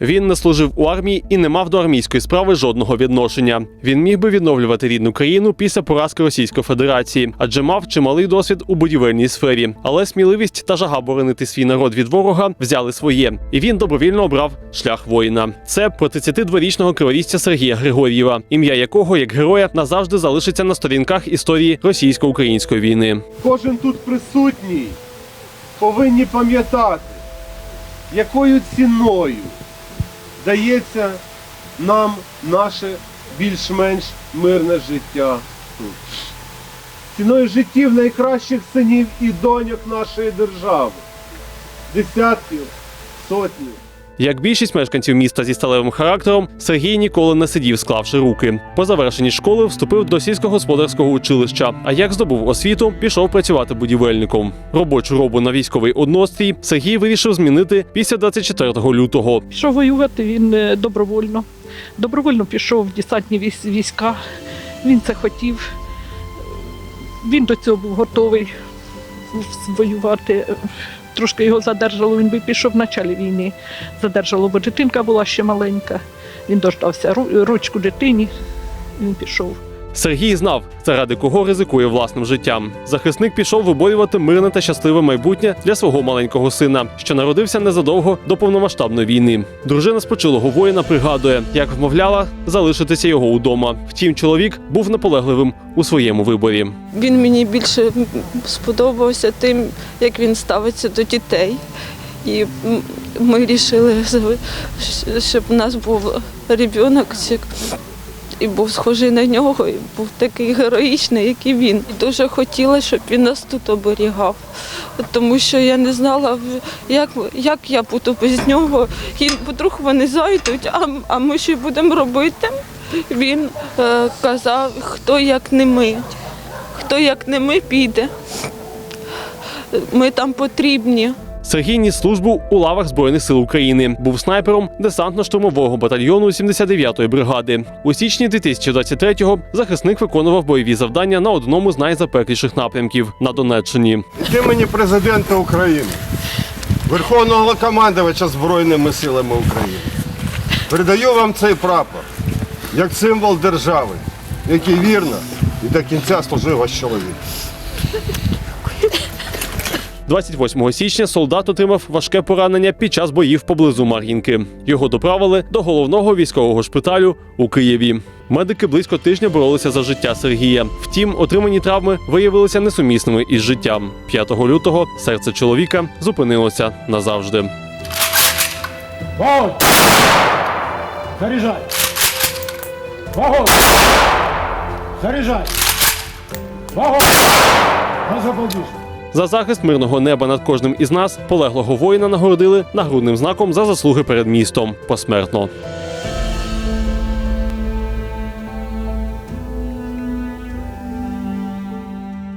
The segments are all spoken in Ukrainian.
Він не служив у армії і не мав до армійської справи жодного відношення. Він міг би відновлювати рідну країну після поразки Російської Федерації, адже мав чималий досвід у будівельній сфері. Але сміливість та жага боронити свій народ від ворога взяли своє, і він добровільно обрав шлях воїна. Це про 32-річного криворізця Сергія Григор'єва, ім'я якого як героя назавжди залишиться на сторінках історії російсько-української війни. Кожен тут присутній повинні пам'ятати, якою ціною дається нам наше більш-менш мирне життя тут. Ціною життів найкращих синів і доньок нашої держави. Десятків, сотні. Як більшість мешканців міста зі сталевим характером, Сергій ніколи не сидів, склавши руки. По завершенні школи вступив до сільськогосподарського училища. А як здобув освіту, пішов працювати будівельником. Робочу робу на військовий однострій Сергій вирішив змінити після 24 лютого. Пішов воювати він е, добровольно. Добровольно пішов в десантні війська. Він це хотів. Він до цього був готовий воювати. Трошки його задержало, він би пішов в началі війни. Задержало, бо дитинка була ще маленька. Він дождався ручку дитині. Він пішов. Сергій знав, заради кого ризикує власним життям. Захисник пішов виборювати мирне та щасливе майбутнє для свого маленького сина, що народився незадовго до повномасштабної війни. Дружина спочилого воїна пригадує, як вмовляла залишитися його удома. Втім, чоловік був наполегливим у своєму виборі. Він мені більше сподобався тим, як він ставиться до дітей. І ми вирішили, щоб у нас був ребенок, і був схожий на нього, і був такий героїчний, як і він. Дуже хотіла, щоб він нас тут оберігав, тому що я не знала, як, як я буду без нього. І вдруг вони зайдуть, а, а ми що будемо робити? Він е, казав, хто як не ми, хто як не ми піде. Ми там потрібні. Сергій ніс службу у лавах Збройних сил України. Був снайпером десантно-штурмового батальйону 79-ї бригади. У січні 2023-го захисник виконував бойові завдання на одному з найзапекліших напрямків на Донеччині. Від імені президента України, Верховного Головнокомандувача Збройними силами України. Передаю вам цей прапор як символ держави, який вірно і до кінця служив ваш чоловік. 28 січня солдат отримав важке поранення під час боїв поблизу Мар'їнки. Його доправили до головного військового шпиталю у Києві. Медики близько тижня боролися за життя Сергія. Втім, отримані травми виявилися несумісними із життям. 5 лютого серце чоловіка зупинилося назавжди. Вогонь! Заряжай! Вогонь! Заряжай! Вогонь! На запобіжник! За захист мирного неба над кожним із нас полеглого воїна нагородили нагрудним знаком за заслуги перед містом посмертно.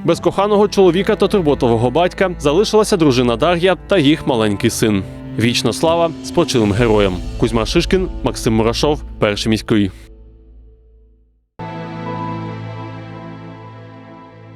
Без коханого чоловіка та турботового батька залишилася дружина Дар'я та їх маленький син. Вічна слава спочилим героям. Кузьма Шишкін, Максим Мурашов, перший міський.